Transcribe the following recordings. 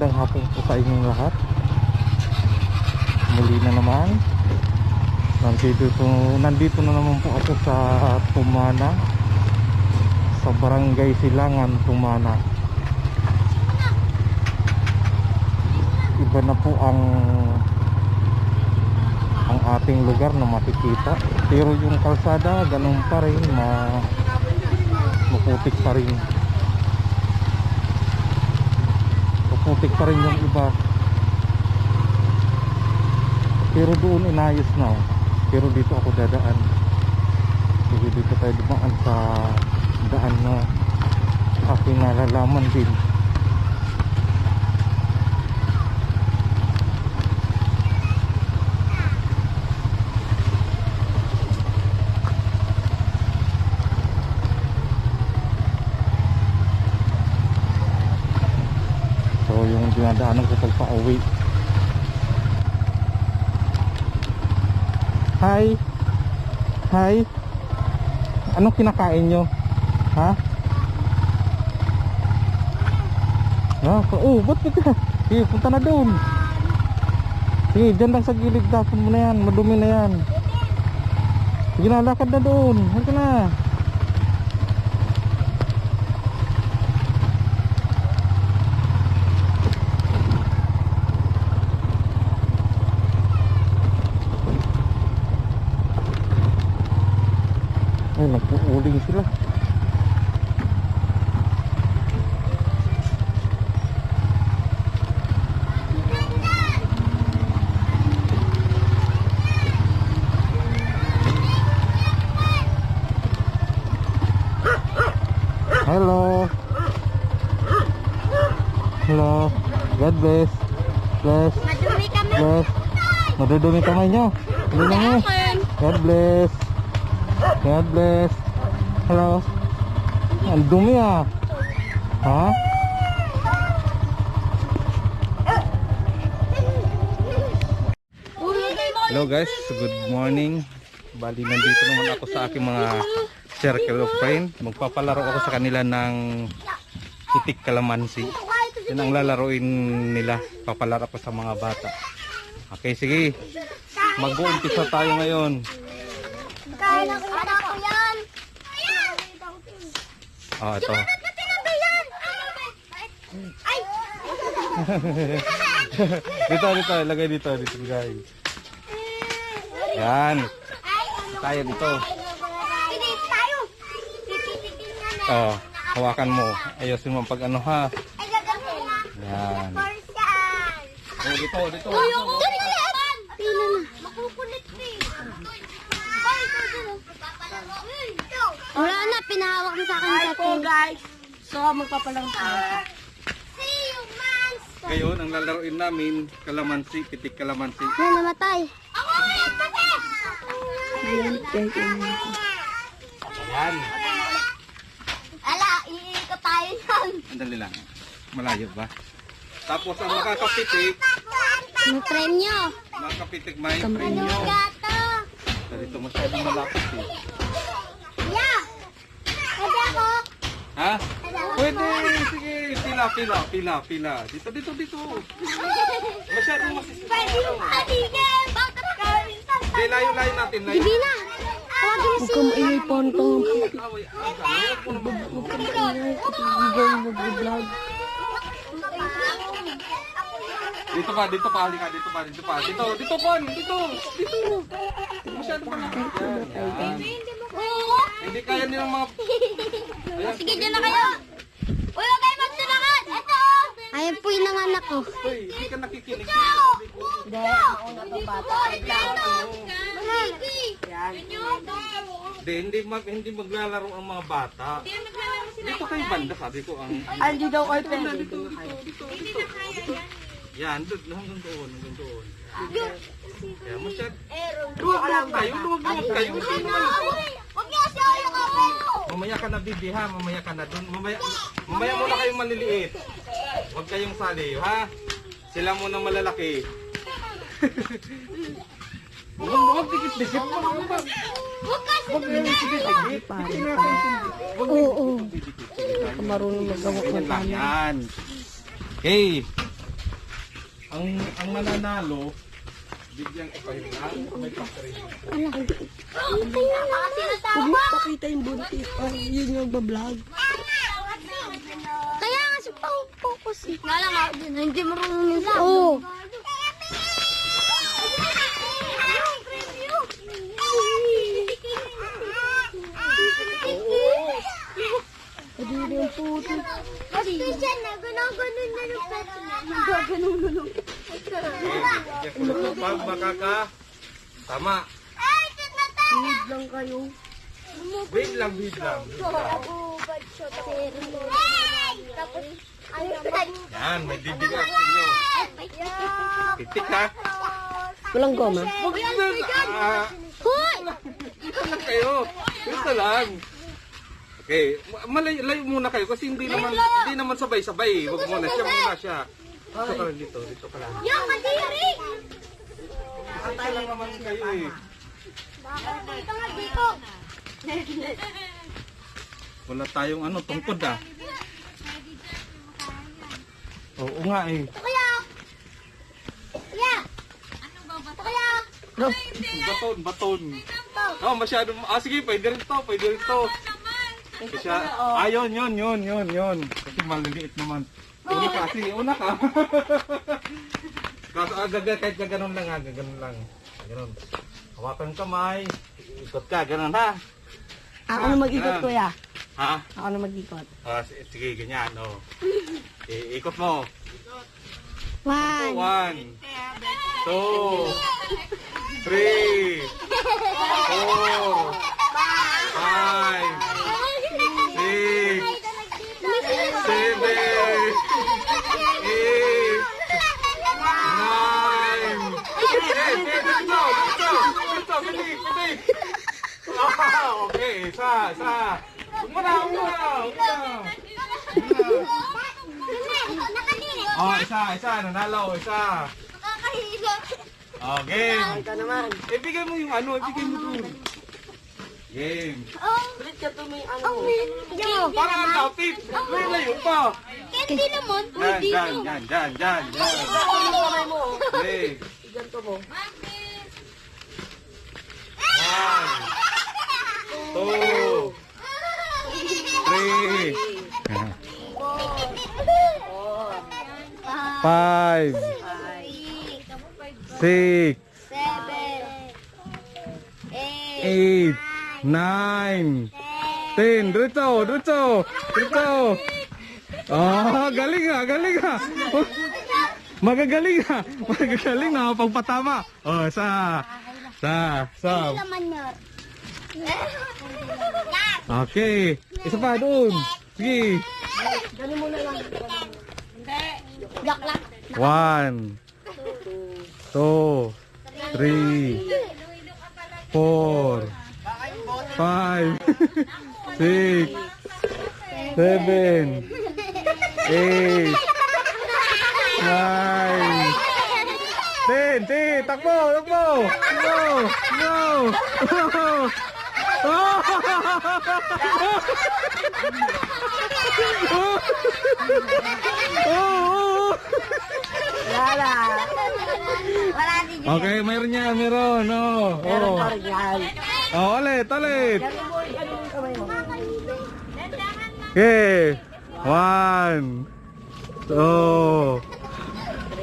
Magandang hapon po sa inyong lahat. Muli na naman. Nandito, po, nandito na naman po ako sa Tumana. Sa Barangay Silangan, Tumana. Iba na po ang ang ating lugar na makikita. Pero yung kalsada, ganun pa rin. Ma, maputik pa rin. Maputik pa rin yung iba. Pero doon inayos na. oh. Pero dito ako dadaan. Sige dito tayo dumaan sa daan na aking nalalaman din. So dinadaanan ko pag pauwi. Hi. Hi. Anong kinakain nyo? Ha? Ah, oh, ba't ka? Sige, punta na doon. Sige, dyan lang sa gilid dapon mo na yan. Madumi na yan. Sige na, lakad na doon. Halika na. Ay, nagpuuling sila. Hello. Hello. God bless. Bless. Madumi kami. Bless. Madudumi kamay nyo. Hindi na nga. God bless. God bless. Hello. Ang dumi ah. Ha? Hello guys, good morning. Bali nandito naman ako sa aking mga circle of friend. Magpapalaro ako sa kanila ng itik kalamansi. Yan ang lalaroin nila. Papalaro ko sa mga bata. Okay, sige. Mag-uumpisa tayo ngayon. Kaya ko yan. Oh, ito. Dito, dito. Ilagay dito. Dito, guys. Yan. Tayo dito. Tayo. Oh, hawakan mo. Ayusin mo pag ano ha. Yan. Oh, dito, dito. Uy, ako. Pila na. Makukulit pa eh. Ay, ito, ito. Wala na, pinahawak mo sa akin sa po guys. So magpapalaro tayo. See you, monster. Ngayon, ang lalaroin namin, kalamansi, pitik kalamansi. May namatay. Ako, pati! Yan. Ala, iikot tayo nun. Andali lang. Malayo ba? Tapos ang makakapitik, May premyo. makakapitik may Ano premyo. gato? Dito masyadong malapit eh. Yeah. Pwede ako. Ha? Pwede, sige. Pila, pila, pila, pila. Dito, dito, dito. Masyadong masisip. Pwede yung patigil. Bakit kami Hindi, layo-layo natin. Layo. Bibi na. Mo si... Maingay pontong. Away, aga. Huwag mo naman. Dito pa, dito pa, halika, dito pa, dito pa. Dito, dito pa, dito, dito. Masyado malapit. Yan, yan. Hindi kaya nilang mga... Ayan, Sige, dyan na kayo. Uy, huwag kayo magtulakan. Ito. Ayan po yung nanganak ko. Hoy, hindi ka nakikinig. Hindi, mauna pa bata. Yan. Hindi, hindi, mag, hindi maglalaro ang mga bata. Dito kayo banda, sabi ko. Ang, Andi daw kayo pwede. dito, dito, dito, dito. Yan, doon, hanggang doon, hanggang doon. Kaya masyad. Luwag luwag kayo, luwag luwag kayo. Hindi naman. Huwag Mamaya ka na bibi ha, mamaya ka na doon. Mamaya, mamaya muna kayong maliliit. Huwag kayong sali, ha? Sila muna malalaki. Huwag huwag dikit-dikit. Huwag huwag huwag. Huwag. Huwag dikit-dikit. Huwag Oo. dikit-dikit. Marunong magawa Ganyan ng tama. yan. Okay. ang ang mananalo, bigyan ko yung may. Huwag mo pakita yung buntis. Oh, yun yung bablog. Kaya nga si Pao focus. Nga lang ako din, hindi marunong nila. Oo. Kadiri yung puto. Kasi siya na, ganun-ganun na yung pet niya. Ganun-ganun. Bigyan pag makaka. Tama. Need lang kayo. Wait lang, wait lang. Ako, ano? Yan, may bibigyan ko inyo. Titik ha. Walang goma. Ah, Hoy! Dito lang kayo. Dito lang. Okay, ma- malayo layo muna kayo kasi hindi naman hindi naman sabay-sabay. Huwag muna siya muna siya. Dito ka lang dito, dito ka lang. Yung kadiri! Dito lang naman kayo eh. Dito nga, dito. Wala tayong ano, tungkod ah. Oo nga eh. Kuya! Kuya! Kuya! Baton, baton. Oh, masyado. Ah, sige, pwede rin to, pwede rin to. Kasi, ah, yun, yun, yun, yun, yun. Kasi maliliit naman. Una ka, sige, una ka. Kaso, ah, gaga, kahit gaganon lang, ah, gaganon lang. Ganon. Hawakan kamay. Ikot ka, ganon ha. Ako na mag-ikot, Ah. kuya. Ha? Ako na mag-ikot. Ah, sige, ganyan, oh. I- ikot mo. One. One, two, three, four, five, six, seven, eight, nine. Okay, okay, dito, dito, dito, bilig, bilig. Ah, okay, isa, isa. Huwag mo na, huwag mo na, huwag mo na. Oh, isa, isa, nanalo, isa. Oh, game. Ikaw naman. Ibigay mo yung ano, ibigay mo dun. Game. Ulit ka to may ano. Para ang lapit. May layo pa. Hindi naman. Yan, yan, yan, yan, yan, yan. Kamay mo. Okay. Ganto mo. One. Two. Three. Five. Six. Eight. Nine. Ten. Diretso, diretso. Diretso. Ah, galing ah, galing ah. Magagaling ah. Magagaling na pagpatama. Oh, sa. Sa. Sa. Laman yun. Okay. Isa pa doon. Sige. Ganun mo na lang. Joke lang. One. Two. Three. Four. Five. Six. Seven. Eight. Nine. Ten. Ten. Takbo. Takbo. Go. Go. Oh! Wala. Wala din Okay, mayroon yan, mayroon. Oh, Meron oh. pa rin yan. Oh, ulit, ulit. Ganun mo, ganun mo yung kamay mo. Okay. One, two,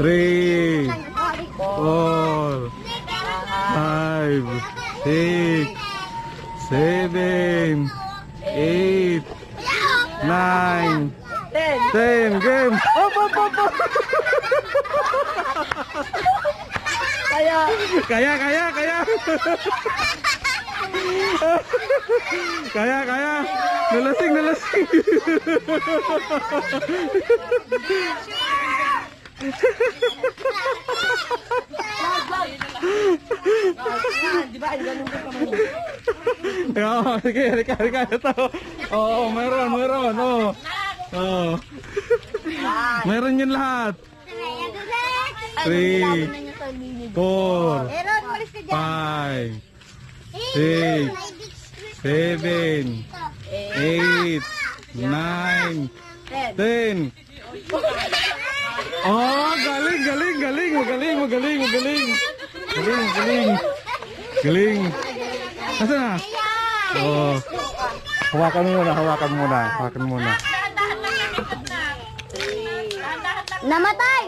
three, four, five, six, seven, eight, nine, Ten. ten. Game. Up, up, up. Kaya, Kaya, kaya, kaya. kaya, kaya. Nalasing, nalasing. yan, di ba? Ganun kamay mo. Oo, sige, halika, halika. Ito. Oo, meron, meron. Oo. Oo. Meron yun lahat. Three, four, ka five, six, seven, eight, nine, ten. Oh, galing, galing, galing, magaling, magaling, magaling. Galing, galing. Galing. Nasaan na? Oh. Hawakan mo muna, hawakan mo muna, hawakan mo muna. Namatay!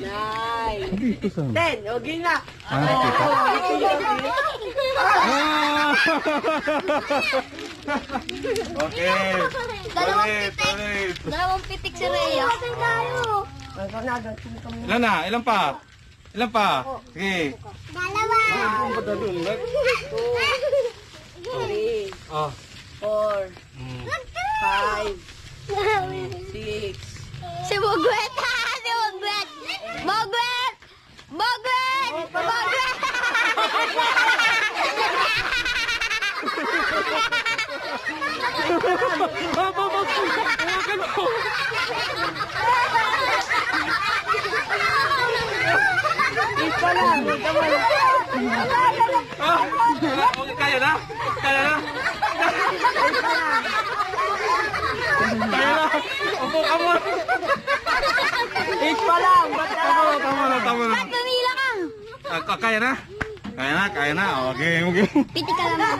Nine. Dito sa. Ten. Okay na. Ah, nakita. Ah! okay. Dalawang Ulit, pitik. ulit. Dalawang pitik si Rhea. Ilan na? Ilan pa? Ilan pa? Sige. Dalawa. Three. Oh. Four. Mm. Five. Six. Si Bogwet! Ha! Si Bogwet! Bogwet! Bogwet! Bogwet! Ah, babag! Hawakan mo! Isa lang. Lang. Ah! Okay, kaya na? Kaya na? Kaya na? Opo ka mo! Eight pa lang. Ba't na Tama na, tama na, tama na. Pumila ka! Ah, ka- kaya na? Kaya na, kaya na. Okay, okay. Pitik ka lang.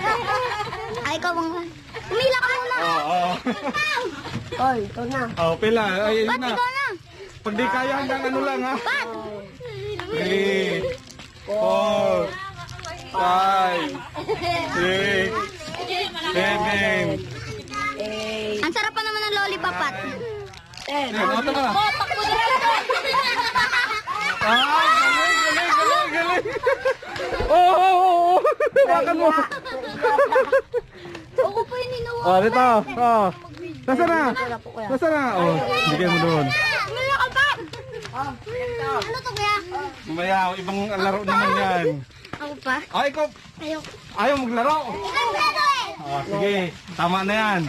Ay, ikaw bang... Pumila ka muna! Oo, oo. Oy, ito na. Oh, pila. Ay, yun na. ikaw na? Pag di kaya hanggang ano lang ha. Ba't? Three, four, five, six, seven. Eight. Ang sarap pa naman ng lollipop at. Ten. Ayan, ito na. Oh, takbo na Ah, galing, galing, galing, galing. Oo, oo, oo. Hawakan mo. Ninawa. Oh, dito. Oh. Nasaan na? Nasaan na? Oh, bigyan mo doon. Wala ka ba? Ano to kaya? Mamaya, ibang laro naman yan. Ako pa? Ay, ikaw, Ayaw. ayaw maglaro. Gano eh! Oh, sige, tama na yan.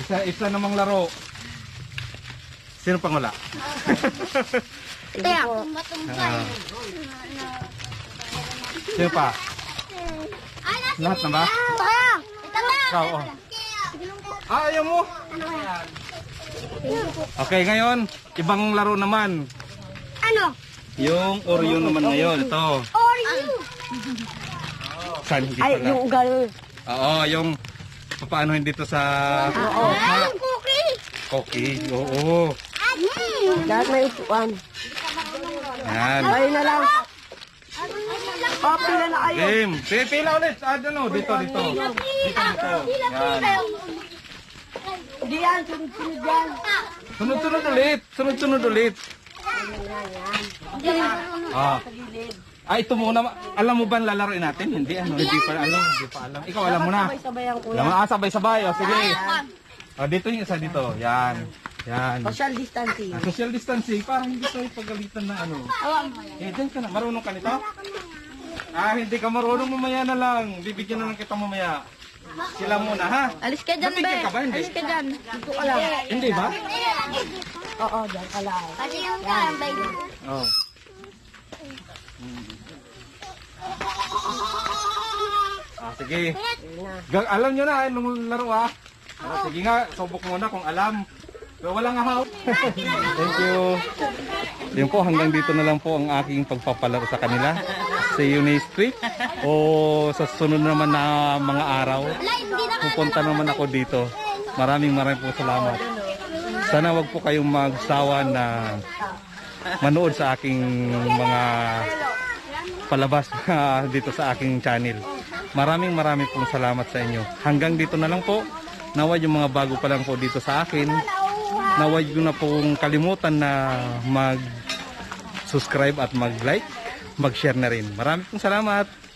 Isa, isa namang laro. Sino pang wala? Kaya, matumbay. Ah. Sino pa? Ay, nasa Lahat na ba? Ito. Ito na. Ikaw, oh. Ah, ayaw mo. Okay, ngayon, ibang laro naman. Ano? Yung Oreo naman ngayon, ito. Oreo. Hindi Ay, pala? yung gano'n. Oo, yung papaanohin dito sa Ah, yung cookie. cookie. Oo. Lahat may upuan. Yan. Kayo na lang. Oh, pila na kayo. Game. Sige, pila ulit. Ah, ano, dito, dito. Dito, dito. Yan. Hindi yan, sunod-sunod yan. Sunod-sunod ulit. Sunod-sunod ulit. Ah. Ah, ito muna. Alam mo ba ang lalaroin natin? Hindi, ano, hindi pa alam. Hindi pa alam. Ikaw alam mo na. Sabay-sabay ang Alam mo, ah, sabay-sabay. O, sige. O, dito yung isa dito. Yan. Yan. Social distancing. Ah, social distancing, parang hindi tayo pagalitan na ano. Eh, dyan ka na. Marunong ka nito? Ah, hindi ka marunong mamaya na lang. Bibigyan na lang kita mamaya. Sila muna, ha? Alis ka dyan, Nabigyan ka ba? Hindi. Alis ka dyan. Dito ka lang. Hindi ba? Oo, dyan ka lang. Kasi yung karambay. Oo. Ah, sige. Gag alam nyo na, nung laro ah. Ah, sige nga, subok muna kung alam. Pero walang ahaw. Thank you. Yun po, hanggang dito na lang po ang aking pagpapalaro sa kanila. Next week. O sa sunod naman na mga araw, pupunta naman ako dito. Maraming maraming po salamat. Sana wag po kayong magsawa na manood sa aking mga palabas dito sa aking channel. Maraming maraming pong salamat sa inyo. Hanggang dito na lang po. Naway yung mga bago pa lang po dito sa akin. Naway yun na pong kalimutan na mag subscribe at mag like, mag share na rin. Maraming pong salamat.